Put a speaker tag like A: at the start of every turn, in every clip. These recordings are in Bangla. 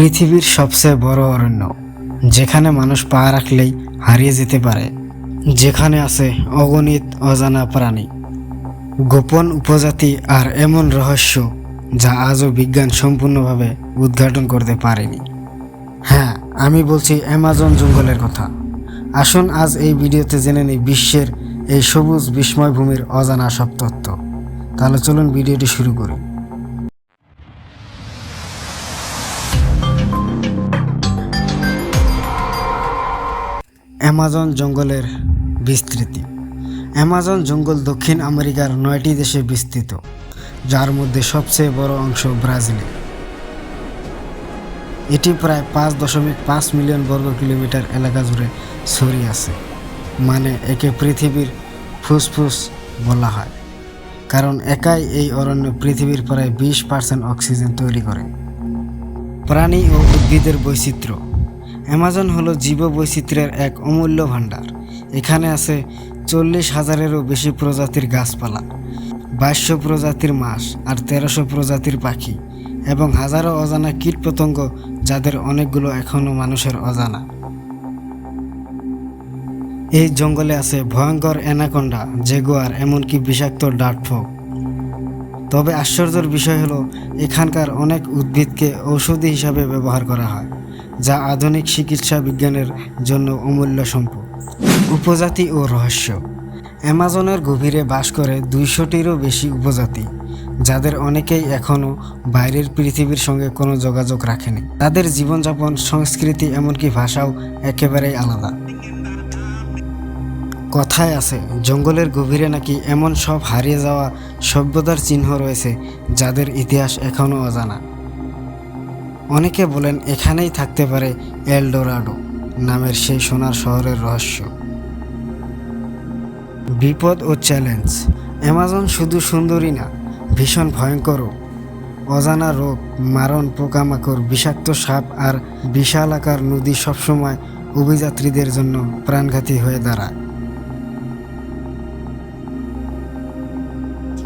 A: পৃথিবীর সবচেয়ে বড় অরণ্য, যেখানে মানুষ পা রাখলেই হারিয়ে যেতে পারে। যেখানে আছে অগণিত অজানা প্রাণী। গোপন উপজাতি আর এমন রহস্য যা আজও বিজ্ঞান সম্পূর্ণভাবে উদ্ঘাটন করতে পারেনি। হ্যাঁ আমি বলছি অ্যামাজন জঙ্গলের কথা। আসুন আজ এই ভিডিওতে জেনে নিই বিশ্বের এই সবুজ বিস্ময় ভূমির অজানা সব তথ্য তাহলে চলুন ভিডিওটি শুরু করি। অ্যামাজন জঙ্গলের বিস্তৃতি। অ্যামাজন জঙ্গল দক্ষিণ আমেরিকার নয়টি দেশে বিস্তৃত, যার মধ্যে সবচেয়ে বড় অংশ ব্রাজিলে। এটি প্রায় পাঁচ দশমিক পাঁচ মিলিয়ন বর্গ কিলোমিটার এলাকা জুড়ে ছড়িয়ে আছে মানে একে পৃথিবীর ফুসফুস বলা হয়, কারণ একাই এই অরণ্য পৃথিবীর প্রায় বিশ পার্সেন্ট অক্সিজেন তৈরি করে। প্রাণী ও উদ্ভিদের বৈচিত্র্য। অ্যামাজন হলো জীব বৈচিত্র্যের এক অমূল্য ভাণ্ডার। এখানে আছে চল্লিশ হাজারেরও বেশি প্রজাতির গাছপালা, বাইশশো প্রজাতির মাছ আর তেরোশো প্রজাতির পাখি এবং হাজারো অজানা কীটপতঙ্গ যাদের অনেকগুলো এখনও মানুষের অজানা। এই জঙ্গলে আছে ভয়ঙ্কর অ্যানাকোন্ডা, জেগুয়ার এমনকি বিষাক্ত ডাটফক তবে আশ্চর্যের বিষয় হলো, এখানকার অনেক উদ্ভিদকে ঔষধি হিসাবে ব্যবহার করা হয়। যা আধুনিক চিকিৎসা বিজ্ঞানের জন্য অমূল্য সম্পদ। উপজাতি ও রহস্য। অ্যামাজনের গভীরে বাস করে দুইশোটিরও বেশি উপজাতি, যাদের অনেকেই এখনও বাইরের পৃথিবীর সঙ্গে কোনো যোগাযোগ রাখেনি। তাদের জীবনযাপন, সংস্কৃতি, এমনকি ভাষাও একেবারেই আলাদা। কথায় আছে, জঙ্গলের গভীরে নাকি এমন সব হারিয়ে যাওয়া সভ্যতার চিহ্ন রয়েছে, যাদের ইতিহাস এখনও অজানা। অনেকে বলেন এখানেই থাকতে পারে এলডোরাডো নামের সেই সোনার শহরের রহস্য। বিপদ ও চ্যালেঞ্জ। অ্যামাজন শুধু সুন্দরী না, ভীষণ ভয়ঙ্করও। অজানা রোগ, মারণ, পোকামাকড়, বিষাক্ত সাপ আর বিশাল আকার নদী সবসময় অভিযাত্রীদের জন্য প্রাণঘাতী হয়ে দাঁড়ায়।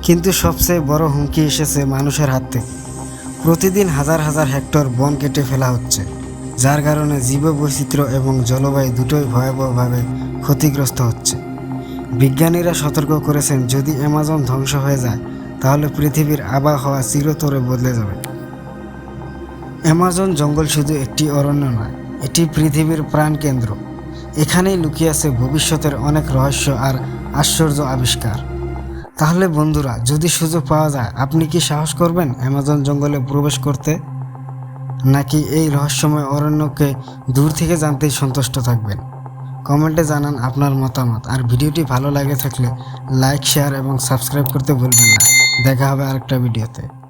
A: কিন্তু সবচেয়ে বড় হুমকি এসেছে মানুষের হাত থেকে। প্রতিদিন হাজার হাজার হেক্টর বন কেটে ফেলা হচ্ছে, যার কারণে জীববৈচিত্র্য এবং জলবায়ু দুটোই ভয়াবহভাবে ক্ষতিগ্রস্ত হচ্ছে। বিজ্ঞানীরা সতর্ক করেছেন, যদি অ্যামাজন ধ্বংস হয়ে যায়, তাহলে পৃথিবীর আবহাওয়া চিরতরে বদলে যাবে। অ্যামাজন জঙ্গল শুধু একটি অরণ্য নয়, এটি পৃথিবীর প্রাণকেন্দ্র। এখানেই লুকিয়ে আছে ভবিষ্যতের অনেক রহস্য আর আশ্চর্য আবিষ্কার। তাহলে বন্ধুরা, যদি সুযোগ পাওয়া যায়, আপনি কি সাহস করবেন অ্যামাজন জঙ্গলে প্রবেশ করতে? নাকি এই রহস্যময় অরণ্যকে দূর থেকে জানতেই সন্তুষ্ট থাকবেন? কমেন্টে জানান আপনার মতামত। আর ভিডিওটি ভালো লাগে থাকলে, লাইক, শেয়ার এবং সাবস্ক্রাইব করতে ভুলবেন না। দেখা হবে আরেকটা ভিডিওতে।